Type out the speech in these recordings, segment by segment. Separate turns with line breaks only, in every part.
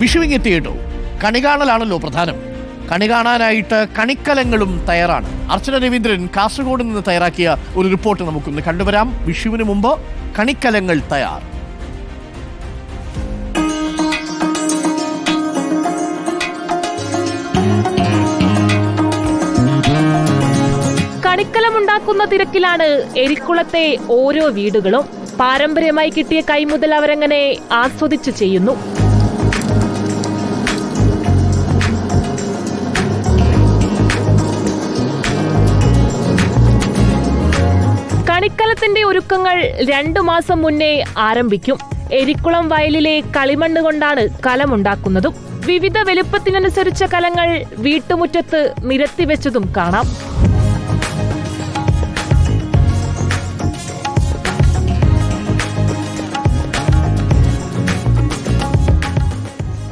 വിഷുവിങ്ങെത്തിയിട്ടോ. കണി കാണലാണല്ലോ പ്രധാനം. കണി കാണാനായിട്ട് കണിക്കലങ്ങളും തയ്യാറാണ്. അർച്ചന രവീന്ദ്രൻ കാസർഗോഡ് നിന്ന് തയ്യാറാക്കിയ ഒരു റിപ്പോർട്ട് നമുക്കൊന്ന് കണ്ടുവരാം. വിഷുവിന് മുമ്പ് കണിക്കലങ്ങൾ തയ്യാർ.
കണിക്കലമുണ്ടാക്കുന്ന തിരക്കിലാണ് എരിക്കുളത്തെ ഓരോ വീടുകളും. പാരമ്പര്യമായി കിട്ടിയ കൈമുതൽ അവരങ്ങനെ ആസ്വദിച്ച് ചെയ്യുന്നു. കണിക്കലത്തിന്റെ ഒരുക്കങ്ങൾ രണ്ടു മാസം മുന്നേ ആരംഭിക്കും. എരിക്കുളം വയലിലെ കളിമണ്ണ് കൊണ്ടാണ് കലമുണ്ടാക്കുന്നതും. വിവിധ വലുപ്പത്തിനനുസരിച്ച കലങ്ങൾ വീട്ടുമുറ്റത്ത് നിരത്തിവെച്ചതും കാണാം.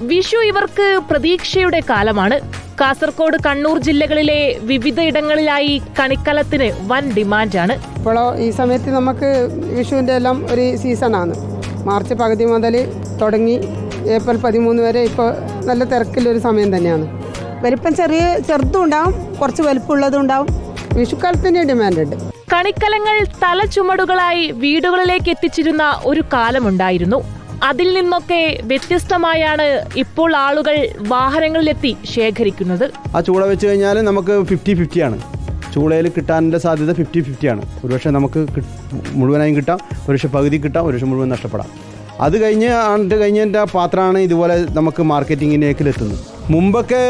വിഷു ഇവർക്ക് പ്രതീക്ഷയുടെ കാലമാണ്. കാസർഗോഡ് കണ്ണൂർ ജില്ലകളിലെ വിവിധയിടങ്ങളിലായി കണിക്കലത്തിന് വൻ ഡിമാൻഡാണ്.
ഇപ്പോൾ ഈ സമയത്ത് നമുക്ക് വിഷുവിന്റെ എല്ലാം ഒരു സീസണാണ്. മാർച്ച് പകുതി മുതൽ തുടങ്ങി ഏപ്രിൽ പതിമൂന്ന് വരെ ഇപ്പോൾ നല്ല തിരക്കിലൊരു സമയം തന്നെയാണ്. വലിപ്പം ചെറിയ ചെറുതും ഉണ്ടാവും കുറച്ച് വലിപ്പമുള്ളതും ഉണ്ടാവും. വിഷുക്കാലത്തിന് ഡിമാൻഡ് ഉണ്ട്
കണിക്കലങ്ങൾ തലച്ചുമടുകളായി വീടുകളിലേക്ക് എത്തിച്ചിരുന്ന ഒരു കാലമുണ്ടായിരുന്നു. അതിൽ നിന്നൊക്കെ വ്യത്യസ്തമായാണ് ഇപ്പോൾ ആളുകൾ വാഹനങ്ങളിലെത്തി ശേഖരിക്കുന്നത്.
ആ ചൂള വെച്ച് കഴിഞ്ഞാൽ നമുക്ക് ഫിഫ്റ്റി ഫിഫ്റ്റി ആണ്. ചൂളയിൽ കിട്ടാനുള്ള സാധ്യത ഫിഫ്റ്റി ഫിഫ്റ്റി ആണ്. ഒരുപക്ഷെ നമുക്ക് മുഴുവനായും കിട്ടാം ഒരുപക്ഷെ പകുതി കിട്ടാം ഒരുപക്ഷെ മുഴുവൻ നഷ്ടപ്പെടാം. അത് കഴിഞ്ഞ് ആണ്ട് കഴിഞ്ഞതിന്റെ പാത്രമാണ് ഇതുപോലെ നമുക്ക് മാർക്കറ്റിങ്ങിലേക്ക് എത്തുന്നത്. മുമ്പൊക്കെ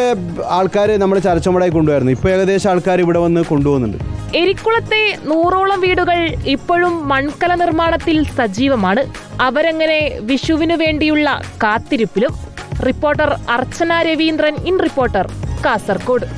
ആൾക്കാർ നമ്മൾ ചരച്ചുമടായി കൊണ്ടുവരുന്നു ഇപ്പോൾ ഏകദേശം ആൾക്കാർ ഇവിടെ വന്ന് കൊണ്ടുപോകുന്നുണ്ട്.
എരിക്കുളത്തെ നൂറോളം വീടുകൾ ഇപ്പോഴും മൺകല നിർമ്മാണത്തിൽ സജീവമാണ്. അവരങ്ങനെ വിഷുവിനു വേണ്ടിയുള്ള കാത്തിരിപ്പിലും reporter Archana Raveendran in reporter Kasaragod